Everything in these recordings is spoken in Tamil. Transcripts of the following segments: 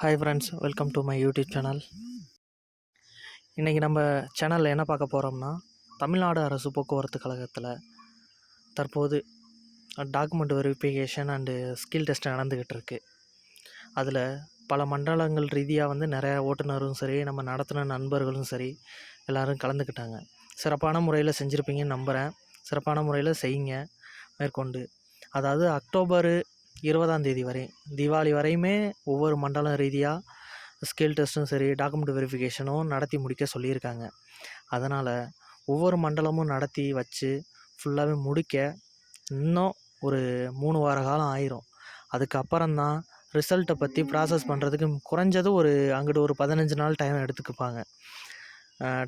Hi friends welcome to my YouTube channel இன்றைக்கி நம்ம சேனலில் என்ன பார்க்க போகிறோம்னா தமிழ்நாடு அரசு போக்குவரத்து கழகத்தில் தற்போது document verification and skill test நடந்துக்கிட்டு இருக்கு. அதில் பல மண்டலங்கள் ரீதியாக வந்து நிறைய ஓட்டுநரும் சரி நம்ம நடத்தின நண்பர்களும் சரி எல்லோரும் கலந்துக்கிட்டாங்க. சிறப்பான முறையில் செஞ்சுருப்பீங்கன்னு நம்புகிறேன் சிறப்பான முறையில் செய்யுங்க மேற்கொண்டு. அதாவது அக்டோபரு இருபதாம் தேதி வரை. தீபாவளி வரையுமே ஒவ்வொரு மண்டலம் ரீதியாக ஸ்கில் டெஸ்ட்டும் சரி டாக்குமெண்ட் வெரிஃபிகேஷனும் நடத்தி முடிக்க சொல்லியிருக்காங்க. அதனால் ஒவ்வொரு மண்டலமும் நடத்தி வச்சு ஃபுல்லாகவே முடிக்க இன்னும் ஒரு மூணு வார காலம் ஆயிரும். அதுக்கப்புறம்தான் ரிசல்ட்டை பற்றி ப்ராசஸ் பண்ணுறதுக்கு குறைஞ்சது ஒரு அங்கிட்டு ஒரு பதினஞ்சு நாள் டைம் எடுத்துக்குப்பாங்க.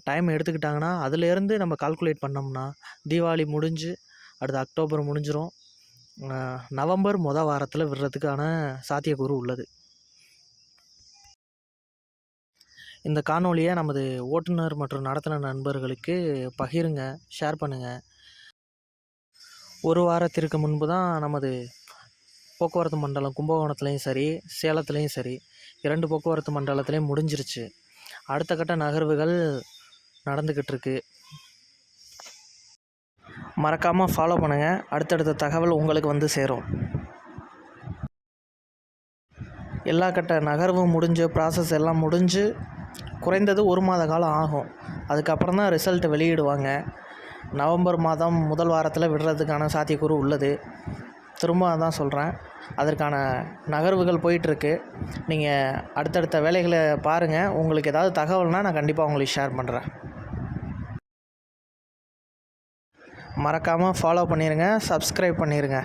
டைம் எடுத்துக்கிட்டாங்கன்னா அதுலேருந்து நம்ம கால்குலேட் பண்ணோம்னா தீபாவளி முடிஞ்சு அடுத்து அக்டோபர் முடிஞ்சிரும். நவம்பர் மொத வாரத்தில் விடுறதுக்கான சாத்தியக்கூறு உள்ளது. இந்த காணொலியை நமது ஓட்டுநர் மற்றும் நடத்தின நண்பர்களுக்கு பகிருங்க ஷேர் பண்ணுங்கள் ஒரு வாரத்திற்கு முன்பு தான் நமது போக்குவரத்து மண்டலம் கும்பகோணத்துலேயும் சரி சேலத்துலேயும் சரி இரண்டு போக்குவரத்து மண்டலத்துலேயும் முடிஞ்சிருச்சு. அடுத்த கட்ட நகர்வுகள் நடந்துக்கிட்டு இருக்குது மறக்காமல் ஃபாலோ பண்ணுங்கள் அடுத்தடுத்த தகவல் உங்களுக்கு வந்து சேரும். எல்லா கட்ட நகர்வும் முடிஞ்சு ப்ராசஸ் எல்லாம் முடிஞ்சு குறைந்தது ஒரு மாத காலம் ஆகும். அதுக்கப்புறம் தான் ரிசல்ட் வெளியிடுவாங்க. நவம்பர் மாதம் முதல் வாரத்தில் விடுறதுக்கான சாத்தியக்கூறு உள்ளது. திரும்ப அதான் சொல்கிறேன் அதற்கான நகர்வுகள் போயிட்டுருக்கு. நீங்கள் அடுத்தடுத்த வேலைகளை பாருங்கள் உங்களுக்கு ஏதாவது தகவல்னால் நான் கண்டிப்பாக உங்களுக்கு ஷேர் பண்ணுறேன் மறக்காமல் ஃபாலோ பண்ணிடுங்க சப்ஸ்கிரைப் பண்ணிடுங்க